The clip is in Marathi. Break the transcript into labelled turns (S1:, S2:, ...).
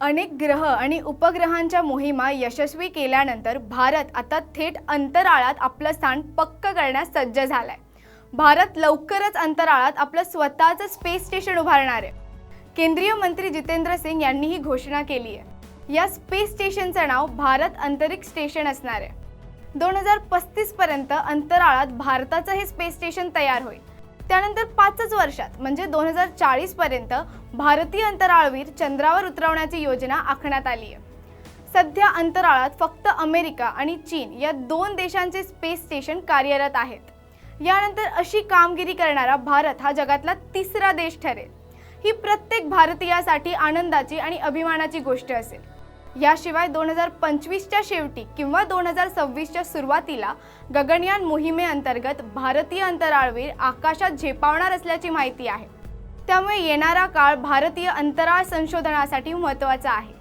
S1: अनेक ग्रह आणि उपग्रहांच्या मोहिमा यशस्वी केल्यानंतर भारत आता थेट अंतराळात आपलं स्थान पक्क करण्यास सज्ज झालाय. भारत लवकरच अंतराळात आपलं स्वतःचं स्पेस स्टेशन उभारणार आहे. केंद्रीय मंत्री जितेंद्र सिंग यांनी ही घोषणा केली आहे. या स्पेस स्टेशनचं नाव भारत अंतरिक्ष स्टेशन असणार आहे. दोन हजार पस्तीस पर्यंत अंतराळात भारताचं हे स्पेस स्टेशन तयार होईल. त्यानंतर पाचच वर्षात म्हणजे दोन हजार चाळीस पर्यंत भारतीय अंतराळवीर चंद्रावर उतरवण्याची योजना आखण्यात आली आहे. सध्या अंतराळात फक्त अमेरिका आणि चीन या दोन देशांचे स्पेस स्टेशन कार्यरत आहेत. यानंतर अशी कामगिरी करणारा भारत हा जगातला तिसरा देश ठरेल. ही प्रत्येक भारतीयासाठी आनंदाची आणि अभिमानाची गोष्ट असेल. याशिवाय दोन हजार पंचवीसच्या शेवटी किंवा दोन हजार सव्वीसच्या सुरुवातीला गगनयान मोहिमेअंतर्गत भारतीय अंतराळवीर आकाशात झेपावणार असल्याची माहिती आहे. त्यामुळे येणारा काळ भारतीय अंतराळ संशोधनासाठी महत्त्वाचा आहे.